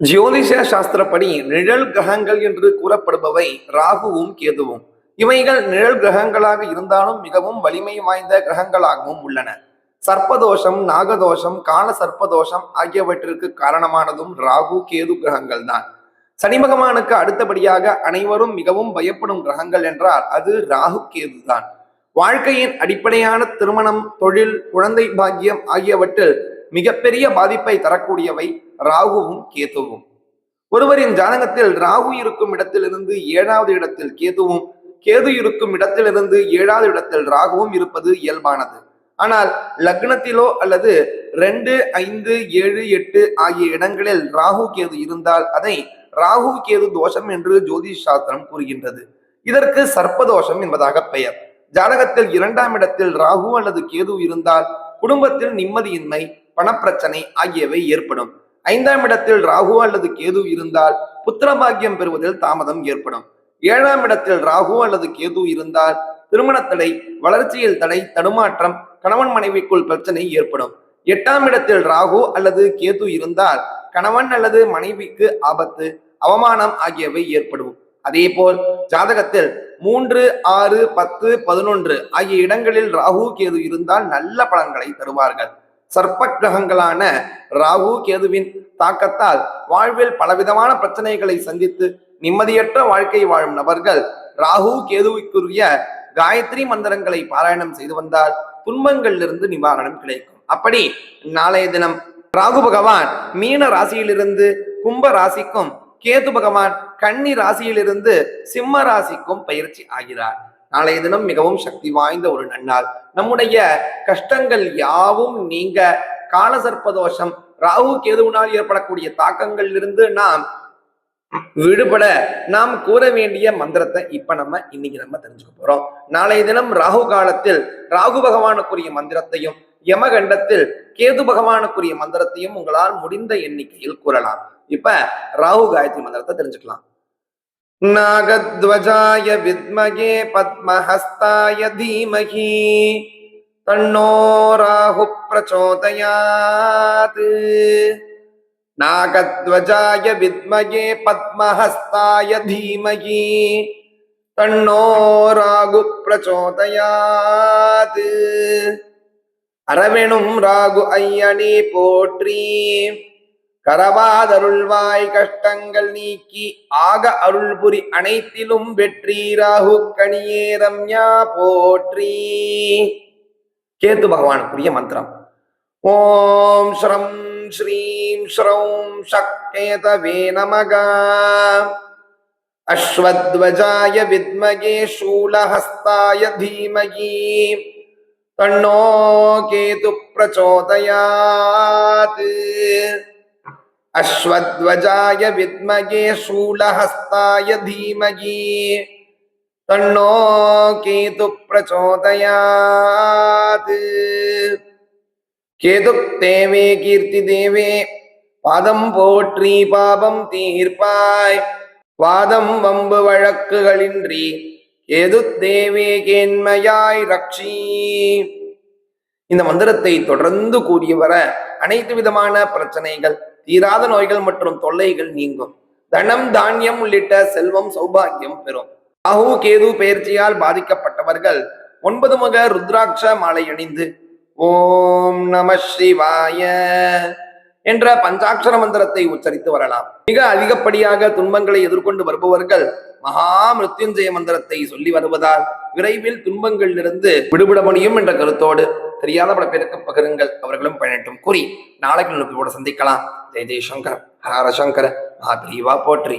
ஜோதிஷ சாஸ்திரப்படி நிழல் கிரகங்கள் என்று கூறப்படுபவை ராகுவும் கேதுவும். இவைகள் நிழல் கிரகங்களாக இருந்தாலும் மிகவும் வலிமை வாய்ந்த கிரகங்களாகவும் உள்ளன. சர்ப்பதோஷம் நாகதோஷம் கால சர்ப்பதோஷம் ஆகியவற்றிற்கு காரணமானதும் ராகு கேது கிரகங்கள் தான். சனி பகவானுக்கு அடுத்தபடியாக அனைவரும் மிகவும் பயப்படும் கிரகங்கள் என்றால் அது ராகு கேது தான். வாழ்க்கையின் அடிப்படையான திருமணம் தொழில் குழந்தை பாக்கியம் ஆகியவற்றில் மிகப்பெரிய பாதிப்பை தரக்கூடியவை ராகுவும் கேதுவும். ஒருவரின் ஜாதகத்தில் ராகு இருக்கும் இடத்திலிருந்து ஏழாவது இடத்தில் கேதுவும் கேது இருக்கும் இடத்திலிருந்து ஏழாவது இடத்தில் ராகுவும் இருப்பது இயல்பானது. ஆனால் லக்னத்திலோ அல்லது ரெண்டு ஐந்து ஏழு எட்டு ஆகிய இடங்களில் ராகு கேது இருந்தால் அதை ராகு கேது தோஷம் என்று ஜோதிஷ் சாஸ்திரம் கூறுகின்றது. இதற்கு சர்ப்பதோஷம் என்பதாக பெயர். ஜாதகத்தில் இரண்டாம் இடத்தில் ராகு அல்லது கேது இருந்தால் குடும்பத்தில் நிம்மதியின்மை பணப்பிரச்சனை ஆகியவை ஏற்படும். ஐந்தாம் இடத்தில் ராகு அல்லது கேது இருந்தால் புத்திரபாக்கியம் பெறுவதில் தாமதம் ஏற்படும். ஏழாம் இடத்தில் ராகு அல்லது கேது இருந்தால் திருமண தடை வளர்ச்சியில் தடை தடுமாற்றம் கணவன் மனைவிக்குள் பிரச்சனை ஏற்படும். எட்டாம் இடத்தில் ராகு அல்லது கேது இருந்தால் கணவன் அல்லது மனைவிக்கு ஆபத்து அவமானம் ஆகியவை ஏற்படும். அதேபோல் ஜாதகத்தில் மூன்று ஆறு பத்து பதினொன்று ஆகிய இடங்களில் ராகு கேது இருந்தால் நல்ல பலன்களை தருவார்கள். சர்ப்ப கிரகங்களான ராகு கேதுவின் தாக்கத்தால் வாழ்வில் பலவிதமான பிரச்சனைகளை சந்தித்து நிம்மதியற்ற வாழ்க்கை வாழும் நபர்கள் ராகு கேதுவுக்குரிய காயத்ரி மந்திரங்களை பாராயணம் செய்து வந்தால் துன்பங்களிலிருந்து நிவாரணம் கிடைக்கும். அப்படி நாளைய தினம் ராகு பகவான் மீன ராசியிலிருந்து கும்ப ராசிக்கும் கேது பகவான் கன்னி ராசியிலிருந்து சிம்ம ராசிக்கும் பயிற்சி ஆகிறார். நாளைய தினம் மிகவும் சக்தி வாய்ந்த ஒரு நன்னாள். நம்முடைய கஷ்டங்கள் யாவும் நீங்க காலசர்ப்பதோஷம். ராகு கேதுவினால் ஏற்படக்கூடிய தாக்கங்களிலிருந்து நாம் விடுபட நாம் கூற வேண்டிய மந்திரத்தை இப்ப நம்ம இன்னைக்கு நம்ம தெரிஞ்சுக்க போறோம். நாளைய தினம் ராகு காலத்தில் ராகு பகவானுக்குரிய மந்திரத்தையும் யமகண்டத்தில் கேது பகவானுக்குரிய மந்திரத்தையும் உங்களால் முடிந்த எண்ணிக்கையில் கூறலாம். இப்ப ராகு காயத்ரி மந்திரத்தை தெரிஞ்சுக்கலாம். நாகத்வஜாய வித்மகே பத்மஹஸ்தாய தீமகி தன்னோ ராகு பிரச்சோதயாத் நாகத்வஜாய வித்மகே பத்மஹஸ்தாய தீமகி தன்னோ ராகு பிரச்சோதயாத் அரவெனும் ராகு ஐயனே போற்றி கரவாதருள்வாய் கஷ்டங்கள் நீக்கி ஆக அருள் புரி அனைத்திலும் வெற்றி ராகு கணியே ரம்யா போற்றி கேத்து பகவானுக்குரிய மந்திரம் ஓம் ஸ்ரம் ஸ்ரீம் ஸ்ரௌம் சக்கேதவே நமக அஸ்வத்வஜாய வித்மகே शूलहस्ताय धीमहि तन्नो केतु प्रचोदयात् அஸ்வத்வஜாய வித்மகே சூலஹஸ்தாய தீமகி. தன்னோ கேது பிரச்சோதயாத். கேது தேவே கீர்த்தி தேவே பாதம் போற்றி பாபம் தீர்ப்பாய். வாதம் வம்பு வழக்குகளின்றி கேது தேவே கேண்மையாய் ரக்ஷி. இந்த மந்திரத்தை தொடர்ந்து கூறிய வர அனைத்து விதமான பிரச்சனைகள் தீராத நோய்கள் மற்றும் தொல்லைகள் நீங்கும். தனம் தானியம் உள்ளிட்ட செல்வம் சௌபாகியம் பெறும். ராகு கேது பயிற்சியால் பாதிக்கப்பட்டவர்கள் ஒன்பது முக ருத்ராட்ச மாலை அணிந்து ஓம் நம சிவாய என்ற பஞ்சாட்சர மந்திரத்தை உச்சரித்து வரலாம். மிக அதிகப்படியாக துன்பங்களை எதிர்கொண்டு வருபவர்கள் மகா மிருத்யுஞ்சய மந்திரத்தை சொல்லி வருவதால் விரைவில் துன்பங்களிலிருந்து விடுபட முடியும் என்ற கருத்தோடு தெரியாத பல பேருக்கு பகிருங்கள் அவர்களும் பயனட்டும். கூறி நாளைக்கு கூட சந்திக்கலாம். ஜெய் ஜெய்சங்கர் ஹரஹர சங்கர மகாபிரிவா போற்றி.